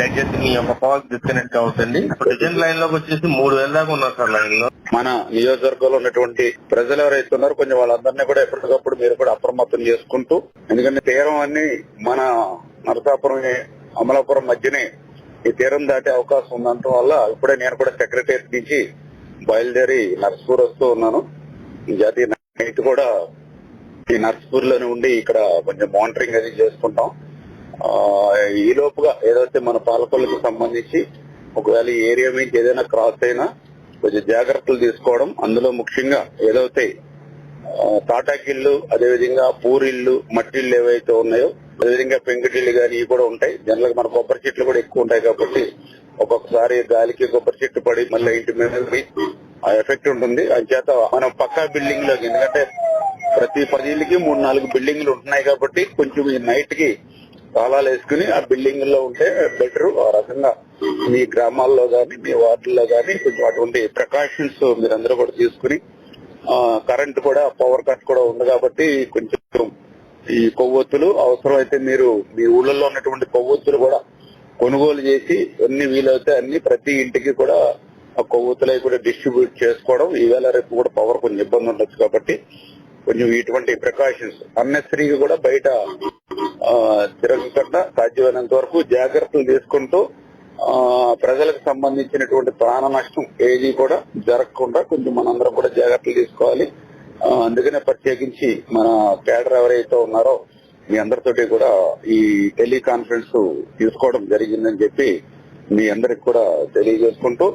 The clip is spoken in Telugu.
దయచేసి మీ యొక్క కాల్ డిస్కనెక్ట్ అవుతుంది ప్రజెంట్ లైన్లోకి వచ్చేసి మూడు వేల దాకా ఉన్నారు సార్ లైన్లో మన నియోజకవర్గంలో ఉన్నటువంటి ప్రజలు ఎవరైతే ఉన్నారో కొంచెం వాళ్ళందరినీ కూడా ఎప్పటికప్పుడు మీరు కూడా అప్రమత్తం చేసుకుంటూ ఎందుకంటే తీరం అన్ని మన నరసాపురం అమలాపురం మధ్యనే ఈ తీరం దాటే అవకాశం ఉండటం వల్ల ఇప్పుడే నేను కూడా సెక్రటరియట్ నుంచి బయలుదేరి నర్సపూర్ వస్తూ ఉన్నాను. జాతీయ నైట్ కూడా ఈ నర్సపూర్లోనే ఉండి ఇక్కడ కొంచెం మానిటరింగ్ అది చేసుకుంటాం. ఈ లోపుగా ఏదైతే మన పాలకులకు సంబంధించి ఒకవేళ ఈ ఏరియా మీద ఏదైనా క్రాస్ అయినా కొంచెం జాగ్రత్తలు తీసుకోవడం అందులో ముఖ్యంగా ఏదైతే తాటాకిళ్ళు అదేవిధంగా పూరిళ్ళు మట్టిళ్ళు ఏవైతే ఉన్నాయో అదేవిధంగా పెంకుటిళ్ళు కానీ ఇవి కూడా ఉంటాయి. జనరల్ మన కొబ్బరి చెట్లు కూడా ఎక్కువ ఉంటాయి కాబట్టి ఒక్కొక్కసారి గాలికి కొబ్బరి చెట్టు పడి మళ్ళీ ఇంటి మీద ఆ ఎఫెక్ట్ ఉంటుంది. చేత మనం పక్కా బిల్డింగ్లో ఎందుకంటే ప్రతి పది ఇళ్ళకి మూడు నాలుగు బిల్డింగ్లు ఉంటున్నాయి కాబట్టి కొంచెం ఈ నైట్కి తాళాలు వేసుకుని ఆ బిల్డింగ్లో ఉంటే బెటర్ ఆ రకంగా మీ గ్రామాల్లో గాని మీ వార్డుల్లో గాని కొంచెం అటువంటి ప్రికాషన్స్ మీరందరూ కూడా తీసుకుని కరెంట్ కూడా పవర్ కట్ కూడా ఉంది కాబట్టి కొంచెం ఈ కొవ్వొత్తులు అవసరమైతే మీరు మీ ఊళ్ళల్లో ఉన్నటువంటి కొవ్వొత్తులు కూడా కొనుగోలు చేసి అన్ని వీలైతే అన్ని ప్రతి ఇంటికి కూడా ఆ కొవ్వొత్తులై కూడా డిస్ట్రిబ్యూట్ చేసుకోవడం. ఈవేళ రేపు కూడా పవర్ కొంచెం ఇబ్బంది ఉండొచ్చు కాబట్టి కొంచెం ఇటువంటి ప్రికాషన్స్ అన్నెసరీగా కూడా బయట తిరగకుండా సాధ్యమైనంత వరకు జాగ్రత్తలు తీసుకుంటూ ఆ, ప్రజలకు సంబంధించినటువంటి ప్రాణ నష్టం ఏది కూడా జరగకుండా కొంచెం మనందరం కూడా జాగ్రత్తలు తీసుకోవాలి. అందుకనే ప్రత్యేకించి మన కేడర్ ఎవరైతే ఉన్నారో మీ అందరితోటి కూడా ఈ టెలికాన్ఫరెన్స్ తీసుకోవడం జరిగిందని చెప్పి మీ అందరికి కూడా తెలియజేసుకుంటూ